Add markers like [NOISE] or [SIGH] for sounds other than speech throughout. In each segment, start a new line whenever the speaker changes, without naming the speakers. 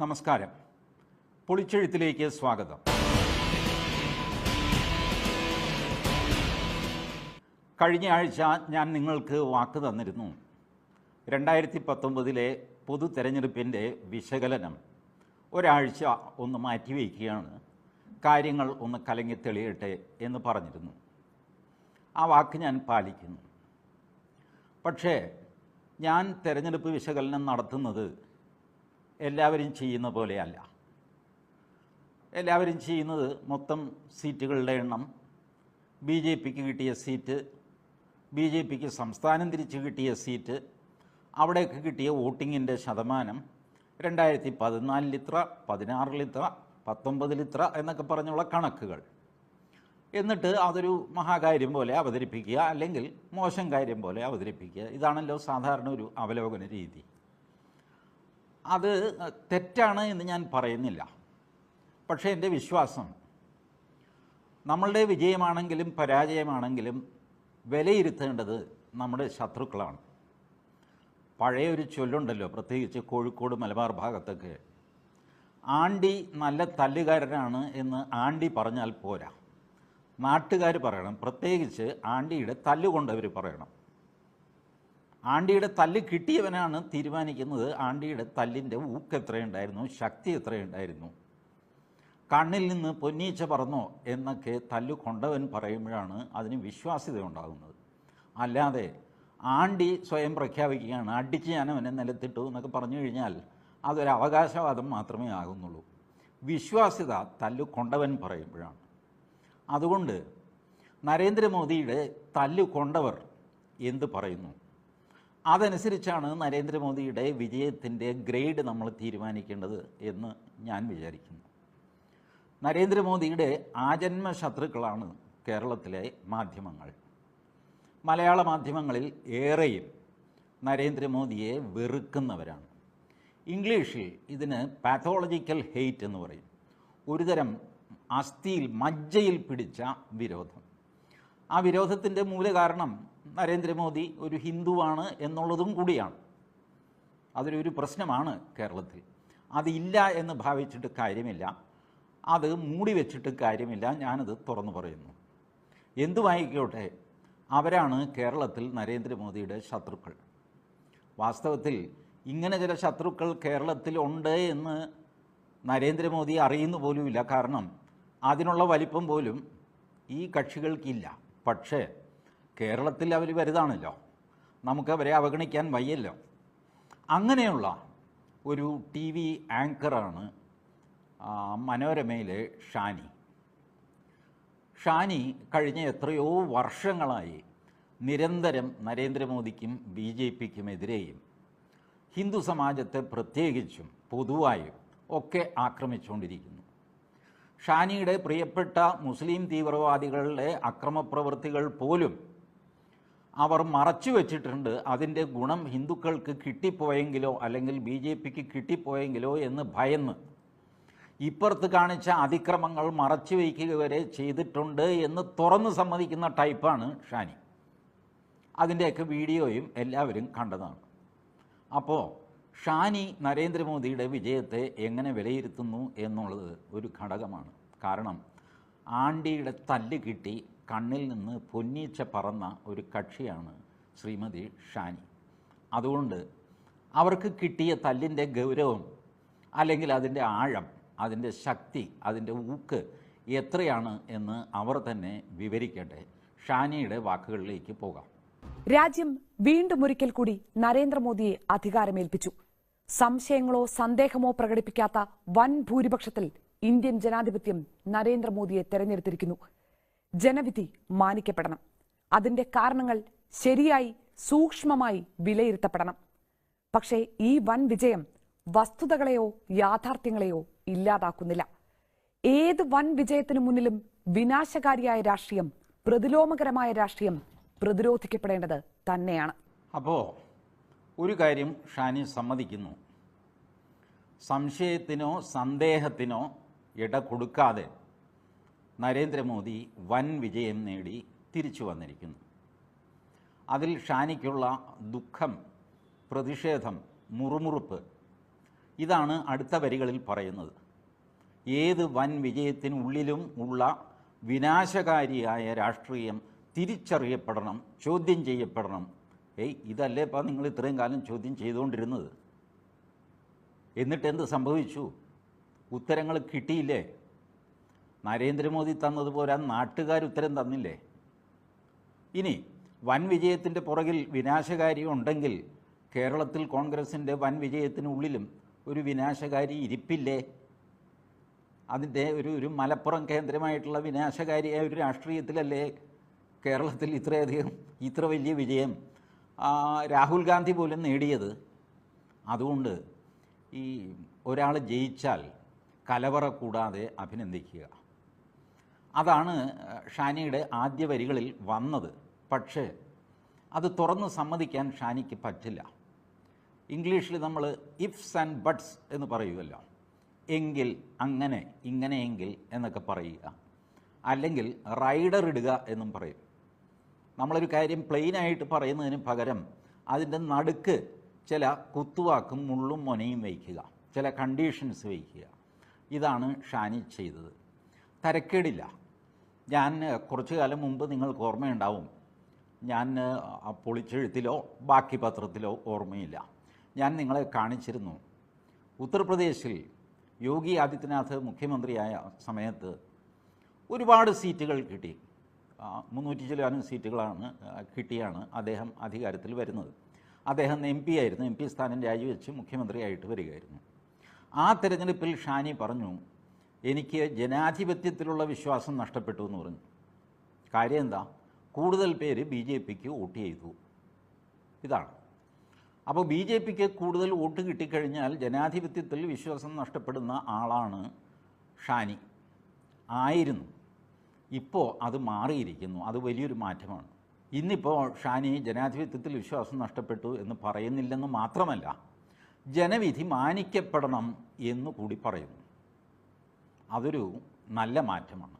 നമസ്കാരം. പൊളിച്ചെഴുത്തിലേക്ക് സ്വാഗതം. കഴിഞ്ഞ ആഴ്ച ഞാൻ നിങ്ങൾക്ക് വാക്ക് തന്നിരുന്നു. രണ്ടായിരത്തി പത്തൊമ്പതിലെ പൊതു തെരഞ്ഞെടുപ്പിന്റെ വിശകലനം ഒരാഴ്ച ഒന്ന് മാറ്റിവെക്കുകയാണ് കാര്യങ്ങൾ ഒന്ന് കലങ്ങി തെളിയട്ടെ എന്ന് പറഞ്ഞിരുന്നു. ആ വാക്ക് ഞാൻ പാലിക്കുന്നു. പക്ഷേ ഞാൻ തെരഞ്ഞെടുപ്പ് വിശകലനം നടത്തുന്നത് എല്ലാവരും ചെയ്യുന്ന പോലെയല്ല. എല്ലാവരും ചെയ്യുന്നത് മൊത്തം സീറ്റുകളുടെ എണ്ണം. ബി ജെ പിക്ക് കിട്ടിയ സീറ്റ് ബി ജെ പിക്ക് സംസ്ഥാനം തിരിച്ച് കിട്ടിയ സീറ്റ് അവിടേക്ക് കിട്ടിയ വോട്ടിങ്ങിന്റെ ശതമാനം രണ്ടായിരത്തി പതിനാലിൽ ഇത്ര പതിനാറിൽ ഇത്ര പത്തൊമ്പതിൽ ഇത്ര എന്നൊക്കെ പറഞ്ഞുള്ള കണക്കുകൾ. എന്നിട്ട് അതൊരു മഹാകാര്യം പോലെ അവതരിപ്പിക്കുക അല്ലെങ്കിൽ മോശം കാര്യം പോലെ അവതരിപ്പിക്കുക. ഇതാണല്ലോ സാധാരണ ഒരു അവലോകന രീതി. അത് തെറ്റാണ് എന്ന് ഞാൻ പറയുന്നില്ല. പക്ഷേ എന്റെ വിശ്വാസം നമ്മളുടെ വിജയമാണെങ്കിലും പരാജയമാണെങ്കിലും വിലയിരുത്തേണ്ടത് നമ്മുടെ ശത്രുക്കളാണ്. പഴയ ഒരു ചൊല്ലുണ്ടല്ലോ പ്രത്യേകിച്ച് കോഴിക്കോട് മലബാർ ഭാഗത്തൊക്കെ. ആണ്ടി നല്ല തല്ലുകാരനാണ് എന്ന് ആണ്ടി പറഞ്ഞാൽ പോരാ. നാട്ടുകാർ പറയണം പ്രത്യേകിച്ച് ആണ്ടിയുടെ തല്ലുകൊണ്ടവർ പറയണം. ആണ്ടിയുടെ തല്ല് കിട്ടിയവനാണ് തീരുമാനിക്കുന്നത്. ആണ്ടിയുടെ തല്ലിന്റെ ഊക്ക് എത്രയുണ്ടായിരുന്നു? ശക്തി എത്രയുണ്ടായിരുന്നു? കണ്ണിൽ നിന്ന് പൊന്നീച്ച പറന്നോ എന്നൊക്കെ തല്ലു കൊണ്ടവൻ പറയുമ്പോഴാണ് അതിന് വിശ്വാസ്യത ഉണ്ടാകുന്നത് അല്ലാതെ ആണ്ടി സ്വയം പ്രഖ്യാപിക്കുകയാണ് അടിച്ച് ഞാൻ അവനെ നിലത്തിട്ടു എന്നൊക്കെ പറഞ്ഞു കഴിഞ്ഞാൽ അതൊരു അവകാശവാദം മാത്രമേ ആകുന്നുള്ളൂ. വിശ്വാസ്യത തല്ലു കൊണ്ടവൻ പറയുമ്പോഴാണ്. അതുകൊണ്ട് നരേന്ദ്രമോദിയുടെ തല്ലു കൊണ്ടവർ എന്ത് പറയുന്നു? അതനുസരിച്ചാണ് നരേന്ദ്രമോദിയുടെ വിജയത്തിന്റെ ഗ്രേഡ് നമ്മൾ തീരുമാനിക്കേണ്ടത് എന്ന് ഞാൻ വിചാരിക്കുന്നു. നരേന്ദ്രമോദിയുടെ ആജന്മ ശത്രുക്കളാണ് കേരളത്തിലെ മാധ്യമങ്ങൾ. മലയാള മാധ്യമങ്ങളിൽ ഏറെയും നരേന്ദ്രമോദിയെ വെറുക്കുന്നവരാണ്. ഇംഗ്ലീഷിൽ ഇതിന് പാത്തോളജിക്കൽ ഹെയ്റ്റ് എന്ന് പറയും. ഒരുതരം അസ്ഥിയിൽ മജ്ജയിൽ പിടിച്ച വിരോധം. ആ വിരോധത്തിന്റെ മൂലകാരണം നരേന്ദ്രമോദി ഒരു ഹിന്ദുവാണ് എന്നുള്ളതും കൂടിയാണ്. അതൊരു പ്രശ്നമാണ് കേരളത്തിൽ. അതില്ല എന്ന് ഭാവിച്ചിട്ട് കാര്യമില്ല. അത് മൂടി വെച്ചിട്ട് കാര്യമില്ല. ഞാനത് തുറന്നു പറയുന്നു. എന്തുമായിക്കോട്ടെ അവരാണ് കേരളത്തിൽ നരേന്ദ്രമോദിയുടെ ശത്രുക്കൾ. വാസ്തവത്തിൽ ഇങ്ങനെ ചില ശത്രുക്കൾ കേരളത്തിൽ ഉണ്ട് എന്ന് നരേന്ദ്രമോദി അറിയുന്നു പോലുമില്ല. കാരണം അതിനുള്ള വലിപ്പം പോലും ഈ കക്ഷികൾക്കില്ല. പക്ഷേ കേരളത്തിൽ അവർ വലുതാണല്ലോ. നമുക്ക് അവരെ അവഗണിക്കാൻ വയ്യല്ലോ. അങ്ങനെയുള്ള ഒരു ടി വി ആങ്കറാണ് മനോരമയിലെ ഷാനി. ഷാനി കഴിഞ്ഞ എത്രയോ വർഷങ്ങളായി നിരന്തരം നരേന്ദ്രമോദിക്കും ബി ജെ പിക്കുമെതിരെയും ഹിന്ദു സമാജത്തെ പ്രത്യേകിച്ചും പൊതുവായും ഒക്കെ ആക്രമിച്ചുകൊണ്ടിരിക്കുന്നു. ഷാനിയുടെ പ്രിയപ്പെട്ട മുസ്ലിം തീവ്രവാദികളുടെ അക്രമപ്രവൃത്തികൾ പോലും അവർ മറച്ചു വച്ചിട്ടുണ്ട്. അതിന്റെ ഗുണം ഹിന്ദുക്കൾക്ക് കിട്ടിപ്പോയെങ്കിലോ അല്ലെങ്കിൽ ബി ജെ പിക്ക് കിട്ടിപ്പോയെങ്കിലോ എന്ന് ഭയന്ന്. ഇപ്പുറത്ത് കാണിച്ച അതിക്രമങ്ങൾ മറച്ചു വയ്ക്കുക വരെ ചെയ്തിട്ടുണ്ട് എന്ന് തുറന്ന് സമ്മതിക്കുന്ന ടൈപ്പാണ് ഷാനി. അതിന്റെയൊക്കെ വീഡിയോയും എല്ലാവരും കണ്ടതാണ്. അപ്പോൾ ഷാനി നരേന്ദ്രമോദിയുടെ വിജയത്തെ എങ്ങനെ വിലയിരുത്തുന്നു എന്നുള്ളത് ഒരു ഘടകമാണ്. കാരണം ആണ്ടിയുടെ തല്ല് കിട്ടി കണ്ണിൽ നിന്ന് പൊന്നീച്ച പറന്ന ഒരു കക്ഷിയാണ് ശ്രീമതി ഷാനി. അതുകൊണ്ട് അവർക്ക് കിട്ടിയ തല്ലിന്റെ ഗൗരവം അല്ലെങ്കിൽ അതിന്റെ ആഴം അതിന്റെ ശക്തി അതിന്റെ ഊക്ക് എത്രയാണ് എന്ന് അവർ തന്നെ വിവരിക്കട്ടെ. ഷാനിയുടെ വാക്കുകളിലേക്ക് പോകാം.
രാജ്യം വീണ്ടും ഒരിക്കൽ കൂടി നരേന്ദ്രമോദിയെ അധികാരമേൽപ്പിച്ചു. സംശയങ്ങളോ സന്ദേഹമോ പ്രകടിപ്പിക്കാത്ത വൻ ഭൂരിപക്ഷത്തിൽ ഇന്ത്യൻ ജനാധിപത്യം നരേന്ദ്രമോദിയെ തെരഞ്ഞെടുത്തിരിക്കുന്നു. ജനവിധി മാനിക്കപ്പെടണം. അതിന്റെ കാരണങ്ങൾ ശരിയായി സൂക്ഷ്മമായി വിലയിരുത്തപ്പെടണം. പക്ഷേ ഈ വൻ വിജയം വസ്തുതകളെയോ യാഥാർത്ഥ്യങ്ങളെയോ ഇല്ലാതാക്കുന്നില്ല. ഏത് വൻ വിജയത്തിനു മുന്നിലും വിനാശകാരിയായ രാഷ്ട്രീയം പ്രതിലോമകരമായ രാഷ്ട്രീയം പ്രതിരോധിക്കപ്പെടേണ്ടത് തന്നെയാണ്.
അപ്പോൾ ഒരു കാര്യം ഷാനി സമ്മതിക്കുന്നു. സംശയത്തിനോ സന്ദേഹത്തിനോ ഇട കൊടുക്കാതെ നരേന്ദ്രമോദി വൻ വിജയം നേടി തിരിച്ചു വന്നിരിക്കുന്നു. അതിൽ ഷാനിക്കുള്ള ദുഃഖം പ്രതിഷേധം മുറുമുറുപ്പ് ഇതാണ് അടുത്ത വരികളിൽ പറയുന്നത്. ഏത് വൻ വിജയത്തിനുള്ളിലും ഉള്ള വിനാശകാരിയായ രാഷ്ട്രീയം തിരിച്ചറിയപ്പെടണം ചോദ്യം ചെയ്യപ്പെടണം ഏയ് ഇതല്ലേ ഇപ്പം നിങ്ങൾ ഇത്രയും കാലം ചോദ്യം ചെയ്തുകൊണ്ടിരുന്നത്. എന്നിട്ട് എന്ത് സംഭവിച്ചു? ഉത്തരങ്ങൾ കിട്ടിയില്ലേ? നരേന്ദ്രമോദി തന്നതുപോലെ നാട്ടുകാർ ഉത്തരം തന്നില്ലേ? ഇനി വൻ വിജയത്തിന്റെ പുറകിൽ വിനാശകാരി ഉണ്ടെങ്കിൽ കേരളത്തിൽ കോൺഗ്രസിന്റെ വൻ വിജയത്തിനുള്ളിലും ഒരു വിനാശകാരി ഇരിപ്പില്ലേ? അതിന്റെ ഒരു ഒരു മലപ്പുറം കേന്ദ്രമായിട്ടുള്ള വിനാശകാരിയായ ഒരു രാഷ്ട്രീയത്തിലല്ലേ കേരളത്തിൽ ഇത്രയധികം ഇത്ര വലിയ വിജയം? രാഹുൽ ഗാന്ധി പോലും നേടിയത് അതുകൊണ്ട് ഈ ഒരാൾ ജയിച്ചാൽ കലവറ കൂടാതെ അഭിനന്ദിക്കുക. അതാണ് ഷാനിയുടെ ആദ്യ വരികളിൽ വന്നത്. പക്ഷേ അത് തുറന്ന് സമ്മതിക്കാൻ ഷാനിക്ക് പറ്റില്ല. ഇംഗ്ലീഷിൽ നമ്മൾ ഇഫ്സ് ആൻഡ് ബട്ട്സ് എന്ന് പറയുമല്ലോ എങ്കിൽ അങ്ങനെ ഇങ്ങനെയെങ്കിൽ എന്നൊക്കെ പറയുക. അല്ലെങ്കിൽ റൈഡർ ഇടുക എന്നും പറയും. നമ്മളൊരു കാര്യം പ്ലെയിനായിട്ട് പറയുന്നതിന് പകരം അതിന്റെ നടുക്ക് ചില കുത്തുവാക്കും മുള്ളും മൊനയും വയ്ക്കുക. ചില കണ്ടീഷൻസ് വയ്ക്കുക. ഇതാണ് ഷാനി ചെയ്തത്. തരക്കേടില്ല. ഞാൻ കുറച്ചു കാലം മുമ്പ് നിങ്ങൾക്ക് ഓർമ്മയുണ്ടാവും. ഞാൻ പൊളിച്ചെഴുത്തിലോ ബാക്കി പത്രത്തിലോ ഓർമ്മയില്ല. ഞാൻ നിങ്ങളെ കാണിച്ചിരുന്നു. ഉത്തർപ്രദേശിൽ യോഗി ആദിത്യനാഥ് മുഖ്യമന്ത്രിയായ സമയത്ത് ഒരുപാട് സീറ്റുകൾ കിട്ടി. മുന്നൂറ്റി ചില്ലാനും സീറ്റുകളാണ് കിട്ടിയാണ് അദ്ദേഹം അധികാരത്തിൽ വരുന്നത്. അദ്ദേഹം എം പി ആയിരുന്നു. എം പി സ്ഥാനം രാജിവെച്ച് മുഖ്യമന്ത്രിയായിട്ട് വരികയായിരുന്നു. ആ തെരഞ്ഞെടുപ്പിൽ ഷാനി പറഞ്ഞു എനിക്ക് ജനാധിപത്യത്തിലുള്ള വിശ്വാസം നഷ്ടപ്പെട്ടു എന്ന് പറഞ്ഞു. കാര്യം എന്താ? കൂടുതൽ പേര് ബി ജെ പിക്ക് വോട്ട് ചെയ്തു. ഇതാണ്. അപ്പോൾ ബി ജെ പിക്ക് കൂടുതൽ വോട്ട് കിട്ടിക്കഴിഞ്ഞാൽ ജനാധിപത്യത്തിൽ വിശ്വാസം നഷ്ടപ്പെടുന്ന ആളാണ് ഷാനി. ആയിരുന്നു. ഇപ്പോൾ അത് മാറിയിരിക്കുന്നു. അത് വലിയൊരു മാറ്റമാണ്. ഇന്നിപ്പോൾ ഷാനി ജനാധിപത്യത്തിൽ വിശ്വാസം നഷ്ടപ്പെട്ടു എന്ന് പറയുന്നില്ലെന്ന് മാത്രമല്ല ജനവിധി മാനിക്കപ്പെടണം എന്ന് കൂടി പറയുന്നു. അതൊരു നല്ല മാറ്റമാണ്.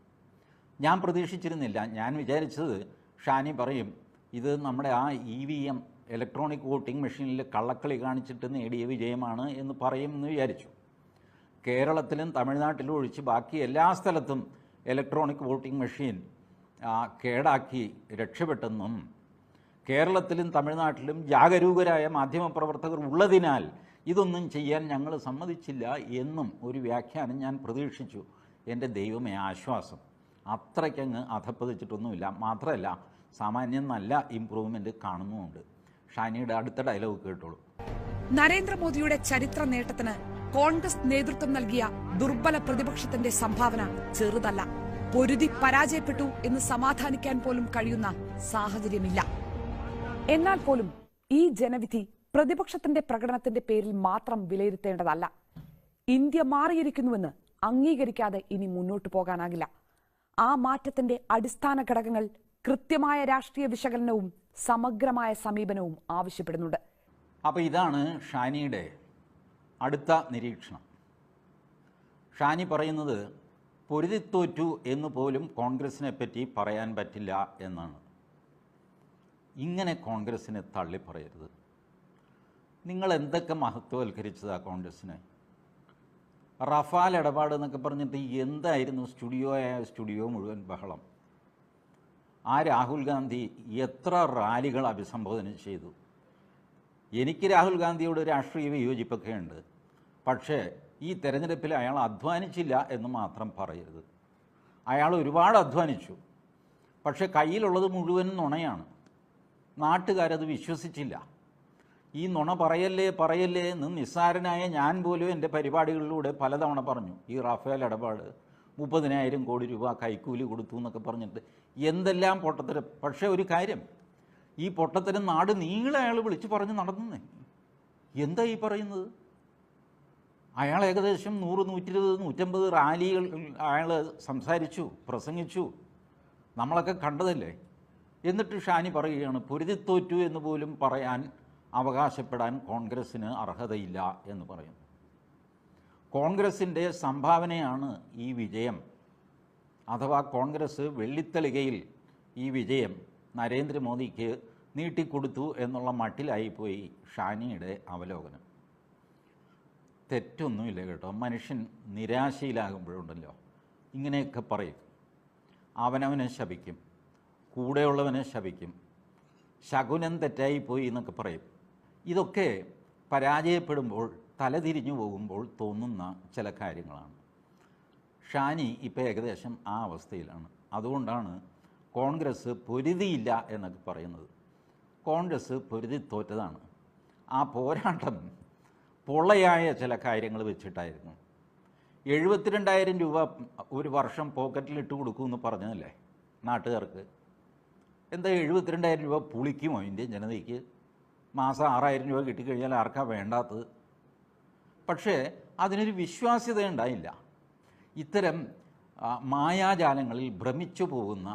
ഞാൻ പ്രതീക്ഷിച്ചിരുന്നില്ല. ഞാൻ വിചാരിച്ചത് ഷാനി പറയും ഇത് നമ്മുടെ ആ E V M electronic voting മെഷീനിൽ കള്ളക്കളി കാണിച്ചിട്ട് നേടിയ വിജയമാണ് എന്ന് പറയുമെന്ന് വിചാരിച്ചു. കേരളത്തിലും തമിഴ്നാട്ടിലും ഒഴിച്ച് ബാക്കി എല്ലാ സ്ഥലത്തും ഇലക്ട്രോണിക് വോട്ടിംഗ് മെഷീൻ കേടാക്കി രക്ഷപ്പെട്ടെന്നും കേരളത്തിലും തമിഴ്നാട്ടിലും ജാഗരൂകരായ മാധ്യമപ്രവർത്തകർ ഉള്ളതിനാൽ ഇതൊന്നും ചെയ്യാൻ ഞങ്ങൾ സമ്മതിച്ചില്ല എന്നും ഒരു വ്യാഖ്യാനം ഞാൻ പ്രതീക്ഷിച്ചു. എന്റെ ദൈവമേ ആശ്വാസം. അത്രയ്ക്കങ്ങ് അധപ്പതിച്ചിട്ടൊന്നുമില്ല. മാത്രമല്ല സാമാന്യം നല്ല ഇമ്പ്രൂവ്മെന്റ് കാണുന്നുമുണ്ട്. ഷാനിയുടെ അടുത്ത ഡയലോഗ് കേട്ടോളൂ.
നരേന്ദ്രമോദിയുടെ ചരിത്ര നേട്ടത്തിന് കോൺഗ്രസ് നേതൃത്വം നൽകിയ ദുർബല പ്രതിപക്ഷത്തിന്റെ സംഭാവന ചെറുതല്ല. പൊരുതി പരാജയപ്പെട്ടു എന്ന് സമാധാനിക്കാൻ പോലും കഴിയുന്ന സാഹചര്യമില്ല. എന്നാൽ പോലും ഈ ജനവിധി പ്രതിപക്ഷത്തിന്റെ പ്രകടനത്തിന്റെ പേരിൽ മാത്രം വിലയിരുത്തേണ്ടതല്ല. ഇന്ത്യ മാറിയിരിക്കുന്നുവെന്ന് അംഗീകരിക്കാതെ ഇനി മുന്നോട്ടു പോകാനാകില്ല. ആ മാറ്റത്തിന്റെ അടിസ്ഥാന ഘടകങ്ങൾ കൃത്യമായ രാഷ്ട്രീയ വിശകലനവും സമഗ്രമായ സമീപനവും ആവശ്യപ്പെടുന്നുണ്ട്.
അപ്പോൾ ഇതാണ് ഷാനിയുടെ അടുത്ത നിരീക്ഷണം. ഷാനി പറയുന്നത് പൊരുതിത്തോറ്റു എന്ന് പോലും കോൺഗ്രസിനെ പറ്റി പറയാൻ പറ്റില്ല എന്നാണ്. ഇങ്ങനെ കോൺഗ്രസിനെ തള്ളിപ്പറയരുത് നിങ്ങൾ എന്തൊക്കെ മഹത്വവൽക്കരിച്ചതാണ് കോൺഗ്രസിനെ? റഫാൽ ഇടപാട് എന്നൊക്കെ പറഞ്ഞിട്ട് എന്തായിരുന്നു സ്റ്റുഡിയോ സ്റ്റുഡിയോ മുഴുവൻ ബഹളം? ആ രാഹുൽ ഗാന്ധി എത്ര റാലികൾ അഭിസംബോധന ചെയ്തു? എനിക്ക് രാഹുൽ ഗാന്ധിയോട് രാഷ്ട്രീയ വിയോജിപ്പൊക്കെ ഉണ്ട്. പക്ഷേ ഈ തെരഞ്ഞെടുപ്പിൽ അയാൾ അധ്വാനിച്ചില്ല എന്ന് മാത്രം പറയരുത്. അയാൾ ഒരുപാട് അധ്വാനിച്ചു. പക്ഷേ കയ്യിലുള്ളത് മുഴുവൻ നുണയാണ്. നാട്ടുകാരത് വിശ്വസിച്ചില്ല. ഈ നുണ പറയല്ലേ പറയല്ലേ എന്ന് നിസ്സാരനായ ഞാൻ പോലും എന്റെ പരിപാടികളിലൂടെ പലതവണ പറഞ്ഞു. ഈ റാഫേൽ ഇടപാട് മുപ്പതിനായിരം കോടി രൂപ കൈക്കൂലി കൊടുത്തു എന്നൊക്കെ പറഞ്ഞിട്ട് എന്തെല്ലാം പൊട്ടത്തരം. പക്ഷേ ഒരു കാര്യം. ഈ പൊട്ടത്തരം നാട് നീളെ അയാൾ വിളിച്ചു പറഞ്ഞ് നടന്നേ എന്താ ഈ പറയുന്നത്? അയാൾ ഏകദേശം നൂറ് നൂറ്റി ഇരുപത് നൂറ്റമ്പത് റാലികൾ അയാൾ സംസാരിച്ചു പ്രസംഗിച്ചു. നമ്മളൊക്കെ കണ്ടതല്ലേ? എന്നിട്ട് ഷാനി പറയുകയാണ് പൊരുതിത്തോറ്റു എന്ന് പോലും പറയാൻ അവകാശപ്പെടാൻ കോൺഗ്രസ്സിന് അർഹതയില്ല എന്ന് പറയുന്നു കോൺഗ്രസിന്റെ സംഭാവനയാണ് ഈ വിജയം. അഥവാ കോൺഗ്രസ് വെള്ളിത്തളികയിൽ ഈ വിജയം നരേന്ദ്രമോദിക്ക് നീട്ടിക്കൊടുത്തു എന്നുള്ള മട്ടിലായിപ്പോയി ഷാനിയുടെ അവലോകനം. തെറ്റൊന്നുമില്ല കേട്ടോ. മനുഷ്യൻ നിരാശയിലാകുമ്പോഴുണ്ടല്ലോ. ഇങ്ങനെയൊക്കെ പറയും. അവനവനെ ശപിക്കും. കൂടെയുള്ളവനെ ശപിക്കും. ശകുനം തെറ്റായിപ്പോയി എന്നൊക്കെ പറയും. ഇതൊക്കെ പരാജയപ്പെടുമ്പോൾ തലതിരിഞ്ഞു പോകുമ്പോൾ തോന്നുന്ന ചില കാര്യങ്ങളാണ്. ഷാനി ഇപ്പോൾ ഏകദേശം ആ അവസ്ഥയിലാണ്. അതുകൊണ്ടാണ് കോൺഗ്രസ് പൊരുതിയില്ല എന്നൊക്കെ പറയുന്നത്. കോൺഗ്രസ് പൊരുതി തോറ്റതാണ്. ആ പോരാട്ടം പൊള്ളയായ ചില കാര്യങ്ങൾ വെച്ചിട്ടായിരുന്നു. എഴുപത്തിരണ്ടായിരം രൂപ ഒരു വർഷം പോക്കറ്റിൽ ഇട്ട് കൊടുക്കുമെന്ന് പറഞ്ഞതല്ലേ നാട്ടുകാർക്ക്? എന്താ എഴുപത്തിരണ്ടായിരം രൂപ പുളിക്കുമോ ഇന്ത്യൻ ജനതയ്ക്ക്? മാസം ആറായിരം രൂപ കിട്ടിക്കഴിഞ്ഞാൽ ആർക്കാ വേണ്ടാത്തത്? പക്ഷേ അതിനൊരു വിശ്വാസ്യത ഉണ്ടായില്ല. ഇത്തരം മായാജാലങ്ങളിൽ ഭ്രമിച്ചു പോകുന്ന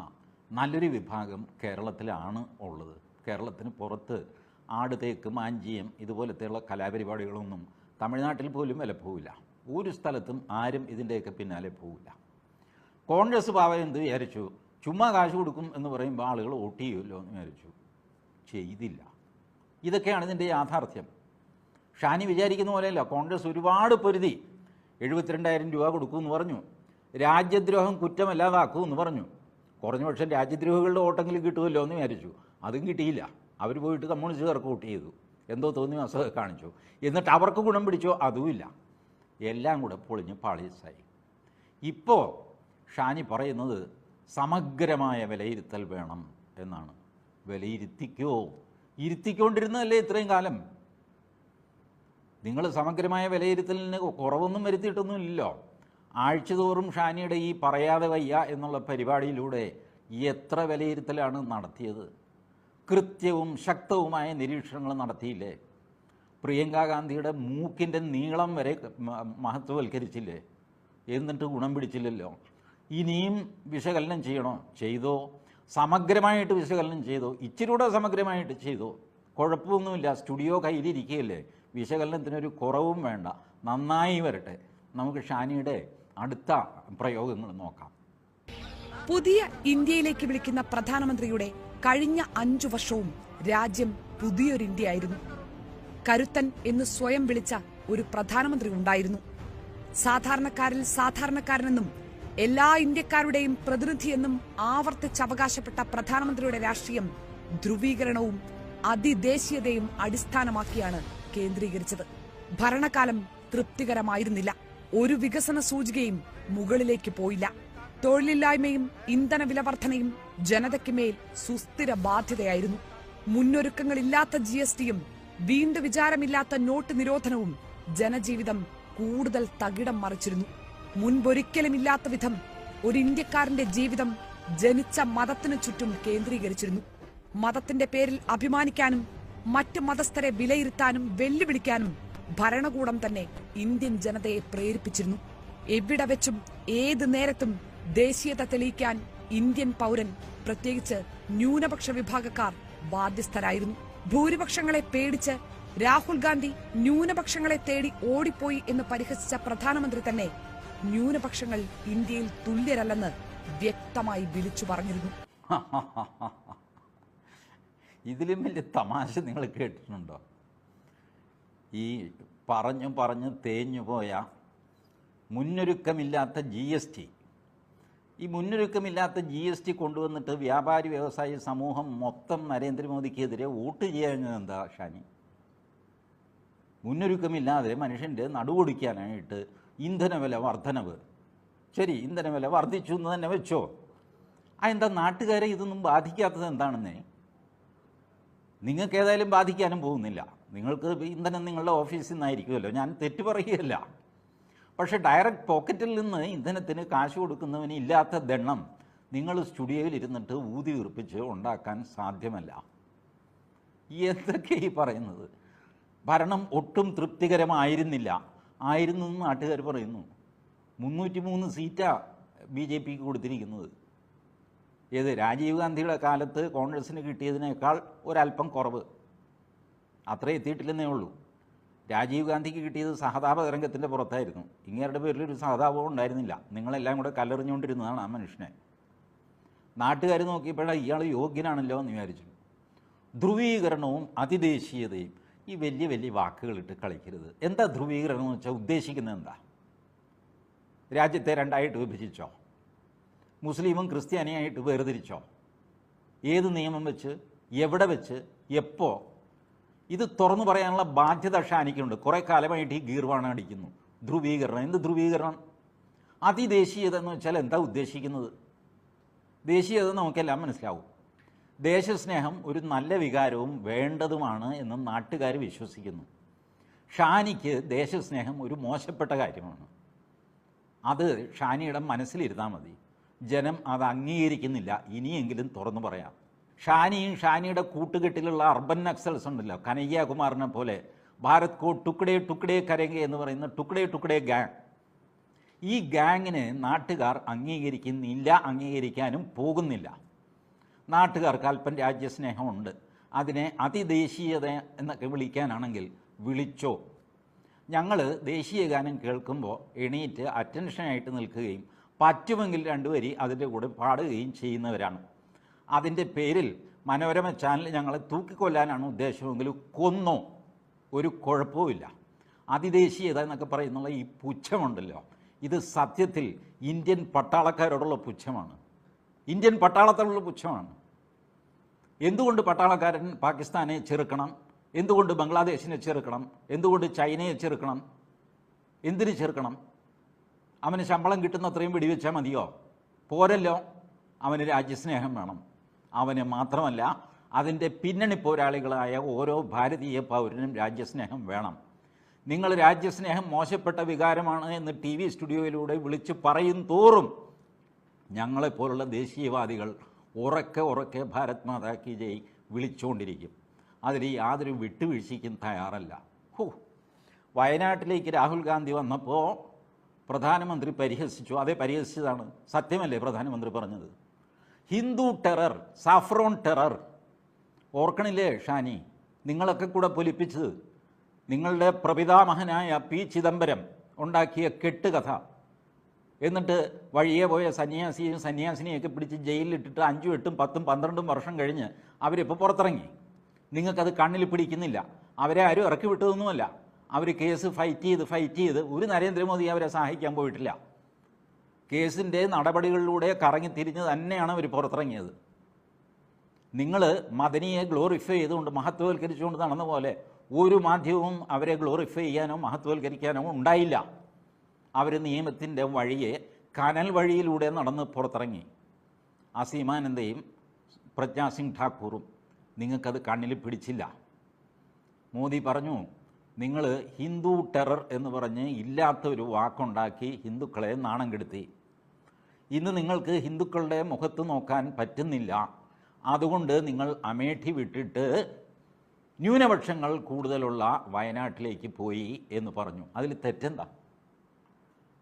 നല്ലൊരു വിഭാഗം കേരളത്തിലാണ് ഉള്ളത്. കേരളത്തിന് പുറത്ത് ആട് തേക്ക് മാഞ്ചിയം ഇതുപോലത്തെയുള്ള കലാപരിപാടികളൊന്നും തമിഴ്നാട്ടിൽ പോലും വില പോവില്ല. ഒരു സ്ഥലത്തും ആരും ഇതിന്റെയൊക്കെ പിന്നാലെ പോവില്ല. കോൺഗ്രസ് പാവ എന്ത് വിചാരിച്ചു? ചുമ്മാ കാശ് കൊടുക്കും എന്ന് പറയുമ്പോൾ ആളുകൾ വോട്ട് ചെയ്യുമല്ലോ എന്ന് വിചാരിച്ചു. ചെയ്തില്ല. ഇതൊക്കെയാണ് ഇതിന്റെ യാഥാർത്ഥ്യം. ഷാനി വിചാരിക്കുന്ന പോലെയല്ല. കോൺഗ്രസ് ഒരുപാട് പൊരുതി. എഴുപത്തിരണ്ടായിരം രൂപ കൊടുക്കുമെന്ന് പറഞ്ഞു. രാജ്യദ്രോഹം കുറ്റമല്ലാതാക്കുമെന്ന് പറഞ്ഞു. കുറഞ്ഞ പക്ഷം രാജ്യദ്രോഹികളുടെ വോട്ടെങ്കിലും കിട്ടുമല്ലോ എന്ന് വിചാരിച്ചു. അതും കിട്ടിയില്ല. അവർ പോയിട്ട് കമ്മ്യൂണിസ്റ്റുകാർക്ക് വോട്ട് ചെയ്തു. എന്തോ തോന്നി അസുഖം കാണിച്ചു. എന്നിട്ട് അവർക്ക് ഗുണം പിടിച്ചോ? അതുമില്ല. എല്ലാം കൂടെ പൊളിഞ്ഞ് പാളീസായി. ഇപ്പോൾ ഷാനി പറയുന്നത് സമഗ്രമായ വിലയിരുത്തൽ വേണം എന്നാണ്. വിലയിരുത്തിക്കോ? ഇരുത്തിക്കൊണ്ടിരുന്നതല്ലേ ഇത്രയും കാലം? നിങ്ങൾ സമഗ്രമായ വിലയിരുത്തലിന് കുറവൊന്നും വരുത്തിയിട്ടൊന്നുമില്ലല്ലോ. ആഴ്ചതോറും ഷാനിയുടെ ഈ പറയാതെ വയ്യ എന്നുള്ള പരിപാടിയിലൂടെ എത്ര വിലയിരുത്തലാണ് നടത്തിയത്? കൃത്യവും ശക്തവുമായ നിരീക്ഷണങ്ങൾ നടത്തിയില്ലേ? പ്രിയങ്ക ഗാന്ധിയുടെ മൂക്കിന്റെ നീളം വരെ മഹത്വവൽക്കരിച്ചില്ലേ? എന്നിട്ട് ഗുണം പിടിച്ചില്ലല്ലോ. ഇനിയും വിശകലനം ചെയ്യണോ? ചെയ്തോ? സമഗ്രമായിട്ട് വിശകലനം ചെയ്തോ? ഇച്ചിരി കൂടെ സമഗ്രമായിട്ട് ചെയ്തോ? കുഴപ്പമൊന്നുമില്ല. സ്റ്റുഡിയോ കയ്യിലിരിക്കുകയല്ലേ? വിശകലനത്തിനൊരു കുറവും വേണ്ട. നന്നായി വരട്ടെ. നമുക്ക് ഷാനിയുടെ അടുത്ത പ്രയോഗങ്ങൾ നോക്കാം.
പുതിയ ഇന്ത്യയിലേക്ക് വിളിക്കുന്ന പ്രധാനമന്ത്രിയുടെ കഴിഞ്ഞ അഞ്ചു വർഷവും രാജ്യം പുതിയൊരു ഇന്ത്യയായിരുന്നു കരുത്തൻ എന്ന് സ്വയം വിളിച്ച ഒരു പ്രധാനമന്ത്രി ഉണ്ടായിരുന്നു. സാധാരണക്കാരിൽ സാധാരണക്കാരനെന്നും എല്ലാ ഇന്ത്യക്കാരുടെയും പ്രതിനിധിയെന്നും ആവർത്തിച്ചവകാശപ്പെട്ട പ്രധാനമന്ത്രിയുടെ രാഷ്ട്രീയം ധ്രുവീകരണവും അതിദേശീയതയും അടിസ്ഥാനമാക്കിയാണ് കേന്ദ്രീകരിച്ചത്. ഭരണകാലം തൃപ്തികരമായിരുന്നില്ല. ഒരു വികസന സൂചികയും മുകളിലേക്ക് പോയില്ല. തൊഴിലില്ലായ്മയും ഇന്ധന വിലവർധനയും ജനതയ്ക്ക് മേൽ സുസ്ഥിര ബാധ്യതയായിരുന്നു. മുന്നൊരുക്കങ്ങളില്ലാത്ത ജി എസ് ടിയും വീണ്ടു വിചാരമില്ലാത്ത നോട്ട് നിരോധനവും ജനജീവിതം കൂടുതൽ തകിടം മറിച്ചിരുന്നു. മുൻപൊരിക്കലും ഇല്ലാത്ത വിധം ഒരു ഇന്ത്യക്കാരന്റെ ജീവിതം ജനിച്ച മതത്തിനു ചുറ്റും കേന്ദ്രീകരിച്ചിരുന്നു. മതത്തിന്റെ പേരിൽ അഭിമാനിക്കാനും മറ്റ് മതസ്ഥരെ വിലയിരുത്താനും വെല്ലുവിളിക്കാനും ഭരണകൂടം തന്നെ ഇന്ത്യൻ ജനതയെ പ്രേരിപ്പിച്ചിരുന്നു. എവിടെ വെച്ചും ഏത് നേരത്തും ദേശീയത തെളിയിക്കാൻ ഇന്ത്യൻ പൗരൻ പ്രത്യേകിച്ച് ന്യൂനപക്ഷ വിഭാഗക്കാർ ബാധ്യസ്ഥരായിരുന്നു. ഭൂരിപക്ഷങ്ങളെ പേടിച്ച് രാഹുൽ ഗാന്ധി ന്യൂനപക്ഷങ്ങളെ തേടി ഓടിപ്പോയി എന്ന് പരിഹസിച്ച പ്രധാനമന്ത്രി തന്നെ ന്യൂനപക്ഷങ്ങൾ ഇന്ത്യയിൽ തുല്യരല്ലെന്ന് വ്യക്തമായി വിളിച്ചു പറഞ്ഞിരുന്നു. [LAUGHS]
ഇതിലും വലിയ തമാശ നിങ്ങൾ കേട്ടിട്ടുണ്ടോ? ഈ പറഞ്ഞു പറഞ്ഞു തേഞ്ഞു പോയ മുന്നൊരുക്കമില്ലാത്ത ജി എസ് ടി ഈ മുന്നൊരുക്കമില്ലാത്ത ജി എസ് ടി കൊണ്ടുവന്നിട്ട് വ്യാപാരി വ്യവസായ സമൂഹം മൊത്തം നരേന്ദ്രമോദിക്കെതിരെ വോട്ട് ചെയ്യാഞ്ഞത് എന്താ ഷാനി? മുന്നൊരുക്കമില്ലാതെ മനുഷ്യന്റെ നടുവൊടിക്കാനായിട്ട് ഇന്ധനവില വർധനവ്. ശരി ഇന്ധനവില വർദ്ധിച്ചു എന്ന് തന്നെ വെച്ചോ. ആ എന്താ നാട്ടുകാരെ ഇതൊന്നും ബാധിക്കാത്തത് എന്താണെന്നേ? നിങ്ങൾക്ക് ഏതായാലും ബാധിക്കാനും പോകുന്നില്ല. നിങ്ങൾക്ക് ഇന്ധനം നിങ്ങളുടെ ഓഫീസിൽ നിന്നായിരിക്കുമല്ലോ. ഞാൻ തെറ്റ് പറയുകയല്ല. പക്ഷേ ഡയറക്റ്റ് പോക്കറ്റിൽ നിന്ന് ഇന്ധനത്തിന് കാശ് കൊടുക്കുന്നവന് ഇല്ലാത്ത ദണ്ണം നിങ്ങൾ സ്റ്റുഡിയോയിൽ ഇരുന്നിട്ട് ഊതി വീർപ്പിച്ച് ഉണ്ടാക്കാൻ സാധ്യമല്ല. എന്തൊക്കെ ഈ പറയുന്നത്? ഭരണം ഒട്ടും തൃപ്തികരമായിരുന്നില്ല. ആയിരുന്നു എന്ന് നാട്ടുകാർ പറയുന്നു. മുന്നൂറ്റി മൂന്ന് സീറ്റാ ബി ജെ പിക്ക് കൊടുത്തിരിക്കുന്നത്. ഏത് രാജീവ് ഗാന്ധിയുടെ കാലത്ത് കോൺഗ്രസിന് കിട്ടിയതിനേക്കാൾ ഒരല്പം കുറവ്. അത്ര എത്തിയിട്ടില്ലെന്നേ ഉള്ളൂ. രാജീവ് ഗാന്ധിക്ക് കിട്ടിയത് സഹതാപ തരംഗത്തിന്റെ പുറത്തായിരുന്നു. ഇങ്ങേരുടെ പേരിൽ ഒരു സഹതാപവും ഉണ്ടായിരുന്നില്ല. നിങ്ങളെല്ലാം കൂടെ കല്ലെറിഞ്ഞുകൊണ്ടിരുന്നതാണ് ആ മനുഷ്യനെ. നാട്ടുകാർ നോക്കിയപ്പോഴാണ് ഇയാൾ യോഗ്യനാണല്ലോ എന്ന് വിചാരിച്ചു. ധ്രുവീകരണവും അതിദേശീയതയും ഈ വലിയ വലിയ വാക്കുകളിട്ട് കളിക്കരുത്. എന്താ ധ്രുവീകരണം എന്ന് വെച്ചാൽ ഉദ്ദേശിക്കുന്നത് എന്താ? രാജ്യത്തെ രണ്ടായിട്ട് വിഭജിച്ചോ? മുസ്ലിമും ക്രിസ്ത്യാനിയായിട്ട് വേർതിരിച്ചോ? ഏത് നിയമം വെച്ച് എവിടെ വെച്ച് എപ്പോ ഇത് തുറന്നു പറയാനുള്ള ബാധ്യത ഷാനിക്കുണ്ട്. കുറേ കാലമായിട്ട് ഈ ഗീർവാണ അടിക്കുന്നു. ധ്രുവീകരണം. എന്ത് ധ്രുവീകരണം? അതിദേശീയത എന്ന് വെച്ചാൽ എന്താ ഉദ്ദേശിക്കുന്നത്? ദേശീയത നമുക്കെല്ലാം മനസ്സിലാവും. ദേശസ്നേഹം ഒരു നല്ല വികാരവും വേണ്ടതുമാണ് എന്ന് നാട്ടുകാർ വിശ്വസിക്കുന്നു. ഷാനിക്ക് ദേശസ്നേഹം ഒരു മോശപ്പെട്ട കാര്യമാണ്. അത് ഷാനിയുടെ മനസ്സിലിരുന്നാൽ മതി. ജനം അത് അംഗീകരിക്കുന്നില്ല. ഇനിയെങ്കിലും തുറന്നു പറയാം. ഷാനിയും ഷാനിയുടെ കൂട്ടുകെട്ടിലുള്ള അർബൻ നക്സൽസ് ഉണ്ടല്ലോ കനയ്യകുമാറിനെ പോലെ ഭാരത് കോ ടുക്കടേ ടുക്കടേ കരങ്കെ എന്ന് പറയുന്ന ടുക്കടേ ടുക്കടേ ഗാങ് ഈ ഗാങ്ങിനെ നാട്ടുകാർ അംഗീകരിക്കുന്നില്ല അംഗീകരിക്കാനും പോകുന്നില്ല. നാട്ടുകാർക്ക് അല്പം രാജ്യസ്നേഹമുണ്ട്. അതിനെ അതിദേശീയത എന്നൊക്കെ വിളിക്കാനാണെങ്കിൽ വിളിച്ചോ? ഞങ്ങൾ ദേശീയ ഗാനം കേൾക്കുമ്പോൾ എണീറ്റ് അറ്റൻഷനായിട്ട് നിൽക്കുകയും പറ്റുമെങ്കിൽ രണ്ടുപേരി അതിന്റെ കൂടെ പാടുകയും ചെയ്യുന്നവരാണ്. അതിന്റെ പേരിൽ മനോരമ ചാനൽ ഞങ്ങളെ തൂക്കിക്കൊല്ലാനാണ് ഉദ്ദേശമെങ്കിൽ കൊന്നു ഒരു കുഴപ്പവുമില്ല അതിദേശീയത എന്നൊക്കെ പറയുന്നുള്ള ഈ പുച്ഛമുണ്ടല്ലോ. ഇത് സത്യത്തിൽ ഇന്ത്യൻ പട്ടാളക്കാരോടുള്ള പുച്ഛമാണ്. ഇന്ത്യൻ പട്ടാളത്തോടുള്ള പുച്ഛമാണ്. എന്തുകൊണ്ട് പട്ടാളക്കാരൻ പാകിസ്ഥാനെ ചെറുക്കണം? എന്തുകൊണ്ട് ബംഗ്ലാദേശിനെ ചെറുക്കണം? എന്തുകൊണ്ട് ചൈനയെ ചെറുക്കണം? എന്തിനു ചെറുക്കണം? അവന് ശമ്പളം കിട്ടുന്ന അത്രയും വെടിവെച്ചാൽ മതിയോ? പോരല്ലോ. അവന് രാജ്യസ്നേഹം വേണം. അവന് മാത്രമല്ല അതിന്റെ പിന്നണി പോരാളികളായ ഓരോ ഭാരതീയ പൗരനും രാജ്യസ്നേഹം വേണം. നിങ്ങൾ രാജ്യസ്നേഹം മോശപ്പെട്ട വികാരമാണ് എന്ന് ടി വി സ്റ്റുഡിയോയിലൂടെ വിളിച്ച് പറയും തോറും ഞങ്ങളെപ്പോലുള്ള ദേശീയവാദികൾ ഉറക്കെ ഉറക്കെ ഭാരത് മാതാ കി ജയ് വിളിച്ചുകൊണ്ടിരിക്കും അതിൽ യാതൊരു വിട്ടുവീഴ്ചയ്ക്കും തയ്യാറല്ല. ഹോ. വയനാട്ടിലേക്ക് രാഹുൽ ഗാന്ധി വന്നപ്പോൾ പ്രധാനമന്ത്രി പരിഹസിച്ചു. അതേ പരിഹസിച്ചതാണ് സത്യമല്ലേ പ്രധാനമന്ത്രി പറഞ്ഞത്? Hindu terror saffron terror. ഓർക്കണില്ലേ Shani? നിങ്ങളൊക്കെ കൂടെ പൊലിപ്പിച്ചത്. നിങ്ങളുടെ പ്രപിതാമഹനായ പി ചിദംബരം ഉണ്ടാക്കിയ കെട്ടുകഥ. എന്നിട്ട് വഴിയെ പോയ സന്യാസിയും സന്യാസിനിയൊക്കെ പിടിച്ച് ജയിലിലിട്ടിട്ട് അഞ്ചും എട്ടും പത്തും പന്ത്രണ്ടും വർഷം കഴിഞ്ഞ് അവരിപ്പോൾ പുറത്തിറങ്ങി. നിങ്ങൾക്കത് കണ്ണിൽ പിടിക്കുന്നില്ല. അവരെ ആരും ഇറക്കി വിട്ടതൊന്നുമല്ല. അവർ കേസ് ഫൈറ്റ് ചെയ്ത് ഫൈറ്റ് ചെയ്ത് ഒരു നരേന്ദ്രമോദി അവരെ സഹായിക്കാൻ പോയിട്ടില്ല. കേസിന്റെ നടപടികളിലൂടെ കറങ്ങി തിരിഞ്ഞ് തന്നെയാണ് അവർ പുറത്തിറങ്ങിയത്. നിങ്ങൾ മദനിയെ ഗ്ലോറിഫൈ ചെയ്തുകൊണ്ട് മഹത്വവൽക്കരിച്ചുകൊണ്ട് നടന്ന പോലെ ഒരു മാധ്യമവും അവരെ ഗ്ലോറിഫൈ ചെയ്യാനോ മഹത്വവൽക്കരിക്കാനോ ഉണ്ടായില്ല. അവർ നിയമത്തിന്റെ വഴിയെ കനൽ വഴിയിലൂടെ നടന്ന് പുറത്തിറങ്ങി. അസീമാനന്ദയും പ്രജ്ഞാ സിംഗ് ഠാക്കൂറും. നിങ്ങൾക്കത് കണ്ണിൽ പിടിച്ചില്ല. മോദി പറഞ്ഞു നിങ്ങൾ ഹിന്ദു ടെറർ എന്ന് പറഞ്ഞ് ഇല്ലാത്ത ഒരു വാക്കുണ്ടാക്കി ഹിന്ദുക്കളെ നാണം കെടുത്തി. ഇന്ന് നിങ്ങൾക്ക് ഹിന്ദുക്കളുടെ മുഖത്ത് നോക്കാൻ പറ്റുന്നില്ല. അതുകൊണ്ട് നിങ്ങൾ അമേഠി വിട്ടിട്ട് ന്യൂനപക്ഷങ്ങൾ കൂടുതലുള്ള വയനാട്ടിലേക്ക് പോയി എന്ന് പറഞ്ഞു. അതിൽ തെറ്റെന്താ?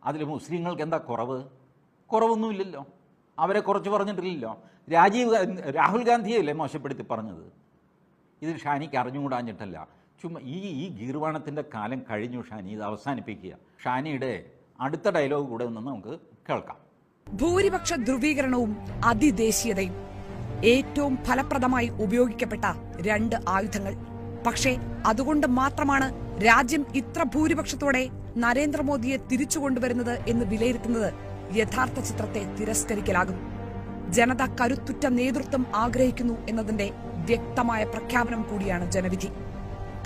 അതിൽ മുസ്ലിങ്ങൾക്ക് എന്താ കുറവ്? കുറവൊന്നുമില്ലല്ലോ. അവരെ കുറച്ച് പറഞ്ഞിട്ടില്ലല്ലോ. രാജീവ് രാഹുൽ ഗാന്ധിയല്ലേ മോശപ്പെടുത്തി പറഞ്ഞത്? ഇത് ഷാനിക്ക് അറിഞ്ഞുകൂടാഞ്ഞിട്ടല്ല. ചുമ്മാ ഈ ഈ ഗീർവാണത്തിന്റെ കാലം കഴിഞ്ഞു ഷാനി. ഇത് അവസാനിപ്പിക്കുക. ഷാനിയുടെ അടുത്ത ഡയലോഗ് കൂടെ ഒന്ന് നമുക്ക് കേൾക്കാം.
ഭൂരിപക്ഷ ധ്രുവീകരണവും അതിദേശീയതയും ഏറ്റവും ഫലപ്രദമായി ഉപയോഗിക്കപ്പെട്ട രണ്ട് ആയുധങ്ങൾ. പക്ഷേ അതുകൊണ്ട് മാത്രമാണ് രാജ്യം ഇത്ര ഭൂരിപക്ഷത്തോടെ നരേന്ദ്രമോദിയെ തിരിച്ചു കൊണ്ടുവരുന്നത് എന്ന് വിലയിരുത്തുന്നത് യഥാർത്ഥ ചിത്രത്തെ തിരസ്കരിക്കലാകും. ജനത കരുത്തുറ്റ നേതൃത്വം ആഗ്രഹിക്കുന്നു എന്നതിന്റെ വ്യക്തമായ പ്രഖ്യാപനം കൂടിയാണ് ജനവിധി.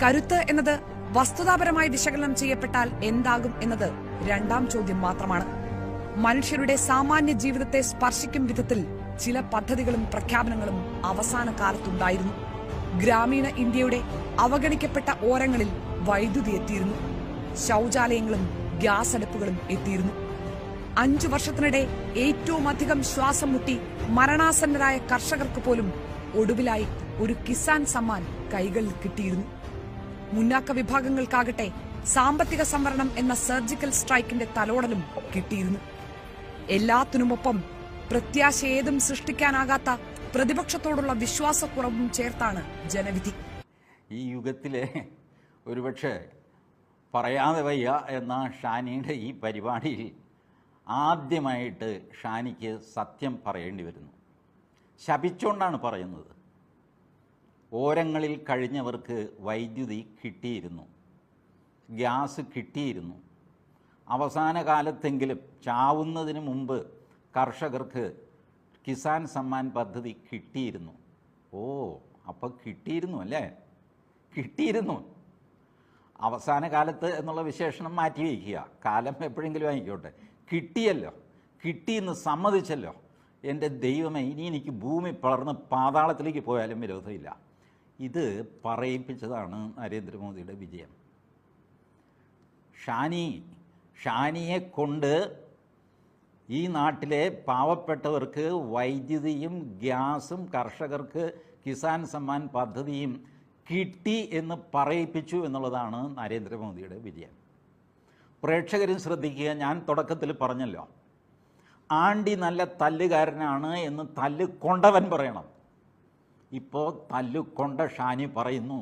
കരുത്ത് എന്നത് വസ്തുതാപരമായി വിശകലനം ചെയ്യപ്പെട്ടാൽ എന്താകും എന്നത് രണ്ടാം ചോദ്യം മാത്രമാണ്. മനുഷ്യരുടെ സാമാന്യ ജീവിതത്തെ സ്പർശിക്കും വിധത്തിൽ ചില പദ്ധതികളും പ്രഖ്യാപനങ്ങളും അവസാന കാലത്തുണ്ടായിരുന്നു. ഗ്രാമീണ ഇന്ത്യയുടെ അവഗണിക്കപ്പെട്ട ഓരങ്ങളിൽ വൈദ്യുതി എത്തിയിരുന്നു. ശൗചാലയങ്ങളും ഗ്യാസ് അടുപ്പുകളും എത്തിയിരുന്നു. അഞ്ചു വർഷത്തിനിടെ ഏറ്റവും അധികം ശ്വാസം മുട്ടി മരണാസന്നരായ കർഷകർക്ക് പോലും ഒടുവിലായി ഒരു കിസാൻ സമ്മാൻ കൈകളിൽ കിട്ടിയിരുന്നു. മുന്നാക്ക വിഭാഗങ്ങൾക്കാകട്ടെ സാമ്പത്തിക സംവരണം എന്ന സർജിക്കൽ സ്ട്രൈക്കിന്റെ തലോടലും കിട്ടിയിരുന്നു. എല്ലാത്തിനുമൊപ്പം പ്രത്യാശ ഏതും സൃഷ്ടിക്കാനാകാത്ത പ്രതിപക്ഷത്തോടുള്ള വിശ്വാസക്കുറവും ചേർത്താണ് ജനവിധി.
ഈ യുഗത്തിലെ ഒരുപക്ഷെ പറയാതെ വയ്യ എന്ന ഷാനിയുടെ ഈ പരിപാടിയിൽ ആദ്യമായിട്ട് ഷാനിക്ക് സത്യം പറയേണ്ടി വരുന്നു. ശപിച്ചുകൊണ്ടാണ് പറയുന്നത്. ഓരങ്ങളിൽ കഴിഞ്ഞവർക്ക് വൈദ്യുതി കിട്ടിയിരുന്നു. ഗ്യാസ് കിട്ടിയിരുന്നു. അവസാന കാലത്തെങ്കിലും ചാവുന്നതിന് മുമ്പ് കർഷകർക്ക് കിസാൻ സമ്മാൻ പദ്ധതി കിട്ടിയിരുന്നു. ഓ അപ്പോൾ കിട്ടിയിരുന്നു അല്ലേ? കിട്ടിയിരുന്നു. അവസാന കാലത്ത് എന്നുള്ള വിശേഷണം മാറ്റി വയ്ക്കുക. കാലം എപ്പോഴെങ്കിലും ആയിക്കോട്ടെ. കിട്ടിയല്ലോ. കിട്ടിയെന്ന് സമ്മതിച്ചല്ലോ. എന്റെ ദൈവമേ ഇനി എനിക്ക് ഭൂമി പളർന്ന് പാതാളത്തിലേക്ക് പോയാലും വിരോധമില്ല. ഇത് പറയിപ്പിച്ചതാണ് നരേന്ദ്രമോദിയുടെ വിജയം. ഷാനി ഷാനിയെ കൊണ്ട് ഈ നാട്ടിലെ പാവപ്പെട്ടവർക്ക് വൈദ്യുതിയും ഗ്യാസും കർഷകർക്ക് കിസാൻ സമ്മാൻ പദ്ധതിയും കിട്ടി എന്ന് പറയിപ്പിച്ചു എന്നുള്ളതാണ് നരേന്ദ്രമോദിയുടെ വിജയം. പ്രേക്ഷകരും ശ്രദ്ധിക്കുക ഞാൻ തുടക്കത്തിൽ പറഞ്ഞല്ലോ ആണ്ടി നല്ല തല്ലുകാരനാണ് എന്ന് തല്ല് കൊണ്ടവൻ പറയണം. ഇപ്പോൾ തല്ലുകൊണ്ട ഷാനി പറയുന്നു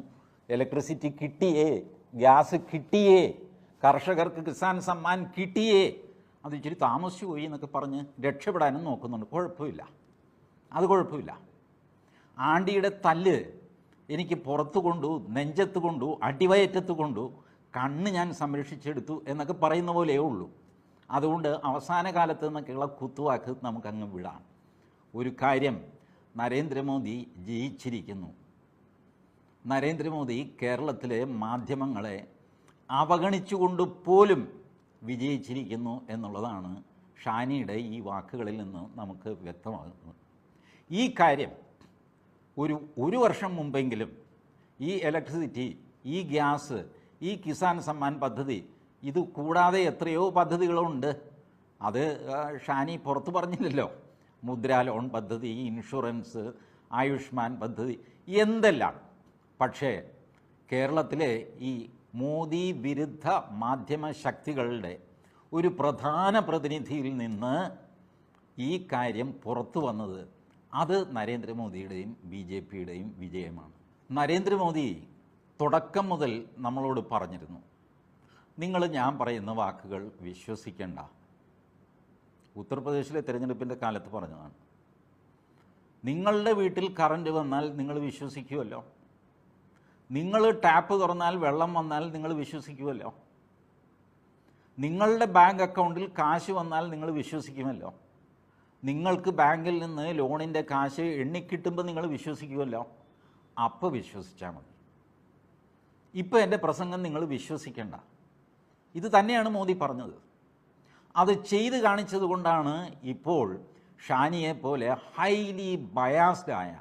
ഇലക്ട്രിസിറ്റി കിട്ടിയേ ഗ്യാസ് കിട്ടിയേ കർഷകർക്ക് കിസാൻ സമ്മാൻ കിട്ടിയേ. അത് ഇച്ചിരി താമസിച്ചു പോയി എന്നൊക്കെ പറഞ്ഞ് രക്ഷപ്പെടാനും നോക്കുന്നുണ്ട്. കുഴപ്പമില്ല. അത് കുഴപ്പമില്ല. ആണ്ടിയുടെ തല്ല് എനിക്ക് പുറത്തു കൊണ്ടു നെഞ്ചത്ത് കൊണ്ടു അടിവയറ്റത്ത് കൊണ്ടു കണ്ണ് ഞാൻ സംരക്ഷിച്ചെടുത്തു എന്നൊക്കെ പറയുന്ന പോലെയേ ഉള്ളൂ. അതുകൊണ്ട് അവസാന കാലത്ത് നിന്നൊക്കെയുള്ള കുത്തുവാക്ക് നമുക്കങ്ങ് വിടാം. ഒരു കാര്യം നരേന്ദ്രമോദി ജയിച്ചിരിക്കുന്നു. നരേന്ദ്രമോദി കേരളത്തിലെ മാധ്യമങ്ങളെ അവഗണിച്ചുകൊണ്ട് പോലും വിജയിച്ചിരിക്കുന്നു എന്നുള്ളതാണ് ഷാനിയുടെ ഈ വാക്കുകളിൽ നിന്ന് നമുക്ക് വ്യക്തമാകുന്നത്. ഈ കാര്യം ഒരു ഒരു വർഷം മുമ്പെങ്കിലും ഈ ഇലക്ട്രിസിറ്റി ഈ ഗ്യാസ് ഈ കിസാൻ സമ്മാൻ പദ്ധതി ഇത് കൂടാതെ എത്രയോ പദ്ധതികളുണ്ട്. അത് ഷാനി പുറത്തു പറഞ്ഞില്ലല്ലോ. മുദ്രാ ലോൺ പദ്ധതി ഇൻഷുറൻസ് ആയുഷ്മാൻ പദ്ധതി എന്തെല്ലാം. പക്ഷേ കേരളത്തിലെ ഈ മോദി വിരുദ്ധ മാധ്യമ ശക്തികളുടെ ഒരു പ്രധാന പ്രതിനിധിയിൽ നിന്ന് ഈ കാര്യം പുറത്തു വന്നത് അത് നരേന്ദ്രമോദിയുടെയും ബി ജെ പിയുടെയും വിജയമാണ്. നരേന്ദ്രമോദി തുടക്കം മുതൽ നമ്മളോട് പറഞ്ഞിരുന്നു നിങ്ങൾ ഞാൻ പറയുന്ന വാക്കുകൾ വിശ്വസിക്കേണ്ട. ഉത്തർപ്രദേശിലെ തിരഞ്ഞെടുപ്പിന്റെ കാലത്ത് പറഞ്ഞതാണ് നിങ്ങളുടെ വീട്ടിൽ കറണ്ട് വന്നാൽ നിങ്ങൾ വിശ്വസിക്കുമല്ലോ നിങ്ങൾ ടാപ്പ് തുറന്നാൽ വെള്ളം വന്നാൽ നിങ്ങൾ വിശ്വസിക്കുമല്ലോ. നിങ്ങളുടെ ബാങ്ക് അക്കൗണ്ടിൽ കാശ് വന്നാൽ നിങ്ങൾ വിശ്വസിക്കുമല്ലോ. നിങ്ങൾക്ക് ബാങ്കിൽ നിന്ന് ലോണിന്റെ കാശ് എണ്ണിക്കിട്ടുമ്പോൾ നിങ്ങൾ വിശ്വസിക്കുമല്ലോ. അപ്പോൾ വിശ്വസിച്ചാൽ മതി. ഇപ്പോൾ എന്റെ പ്രസംഗം നിങ്ങൾ വിശ്വസിക്കേണ്ട. ഇത് തന്നെയാണ് മോദി പറഞ്ഞത്. അത് ചെയ്ത് കാണിച്ചത് കൊണ്ടാണ് ഇപ്പോൾ ഷാനിയെ പോലെ ഹൈലി ബയാസ്ഡായ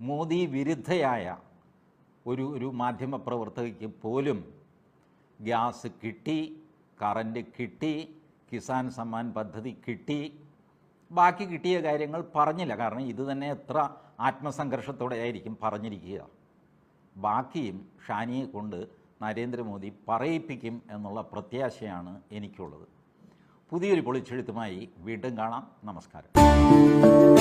മോദി വിരുദ്ധയായ ഒരു ഒരു മാധ്യമ പ്രവർത്തകയ്ക്ക് പോലും ഗ്യാസ് കിട്ടി കറന്റ് കിട്ടി കിസാൻ സമ്മാൻ പദ്ധതി കിട്ടി. ബാക്കി കിട്ടിയ കാര്യങ്ങൾ പറഞ്ഞില്ല. കാരണം ഇത് തന്നെ എത്ര ആത്മസംഘർഷത്തോടെ ആയിരിക്കും പറഞ്ഞിരിക്കുക. ബാക്കിയും ഷാനിയെ കൊണ്ട് നരേന്ദ്രമോദി പറയിപ്പിക്കും എന്നുള്ള പ്രത്യാശയാണ് എനിക്കുള്ളത്. പുതിയൊരു പൊളിച്ചെഴുത്തുമായി വീണ്ടും കാണാം. നമസ്കാരം.